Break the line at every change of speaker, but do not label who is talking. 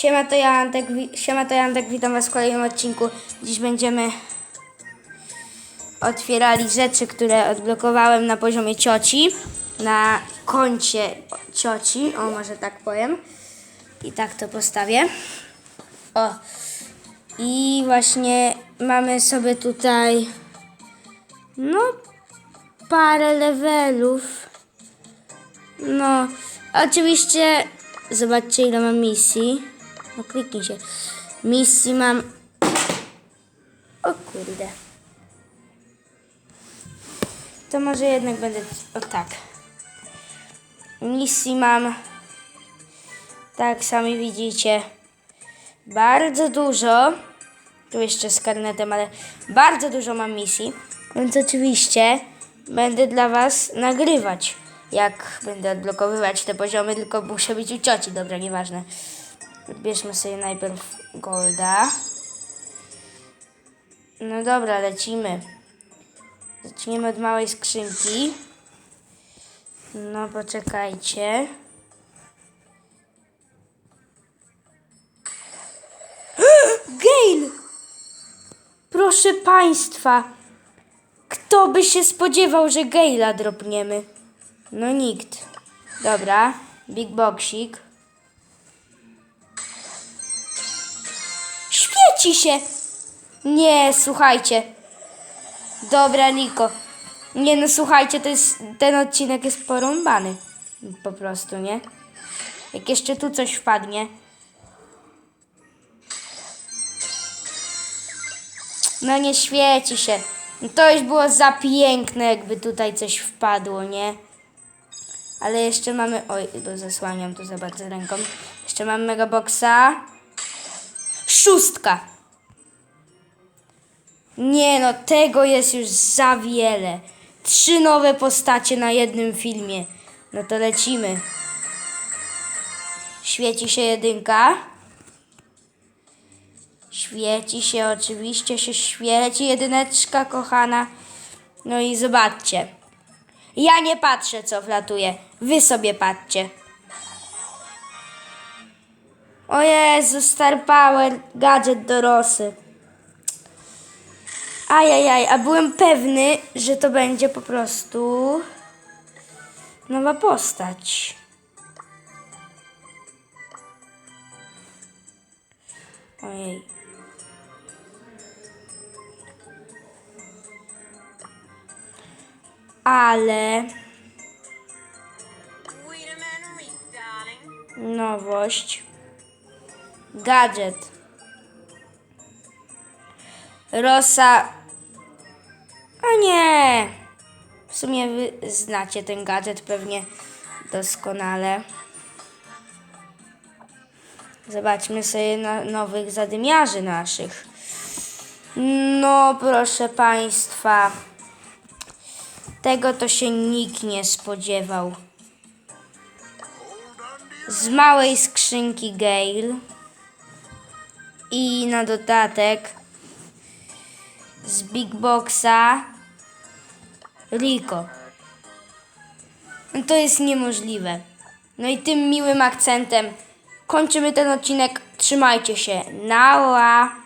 Siema to Antek, siema to Antek, witam was w kolejnym odcinku. Dziś będziemy otwierali rzeczy, które odblokowałem na poziomie cioci, na koncie cioci, o może tak powiem. I tak to postawię. O. I właśnie mamy sobie tutaj no parę levelów. No, oczywiście zobaczcie ile mam misji. No kliknij się. Misji mam... O kurde. To może jednak będę... O tak. Misji mam... Tak, sami widzicie. Bardzo dużo. Tu jeszcze z karnetem, ale bardzo dużo mam misji. Więc oczywiście będę dla Was nagrywać, jak będę odblokowywać te poziomy, tylko muszę być u cioci. Dobra, nieważne. Bierzmy sobie najpierw Golda. No dobra, lecimy. Zaczniemy od małej skrzynki. No poczekajcie. Gale! Proszę Państwa, kto by się spodziewał, że Gale'a dropniemy? No nikt. Dobra, Big Boxik. Świeci się! Nie, słuchajcie. Dobra, Niko. Nie no, słuchajcie, to jest, ten odcinek jest porąbany. Po prostu, nie? Jak jeszcze tu coś wpadnie. No nie świeci się. No To już było za piękne, jakby tutaj coś wpadło, nie? Ale jeszcze mamy... Oj, zasłaniam tu za bardzo ręką. Jeszcze mam Megaboxa. Szóstka! Nie no, tego jest już za wiele. Trzy nowe postacie na jednym filmie. No to lecimy. Świeci się jedynka. Świeci się, oczywiście się świeci, jedyneczka kochana. No i zobaczcie. Ja nie patrzę, co wlatuje. Wy sobie patrzcie. O Jezu, Star Power, gadżet do Rosy. Ajajaj, a byłem pewny, że to będzie po prostu nowa postać. Ojej. Ale nowość. Gadżet. Rosa. A nie. W sumie wy znacie ten gadżet pewnie doskonale. Zobaczmy sobie na nowych zadymiarzy naszych. No, proszę Państwa. Tego to się nikt nie spodziewał. Z małej skrzynki Gale. I na dodatek z Big Boxa Rico. No to jest niemożliwe. No i tym miłym akcentem kończymy ten odcinek. Trzymajcie się. Nała!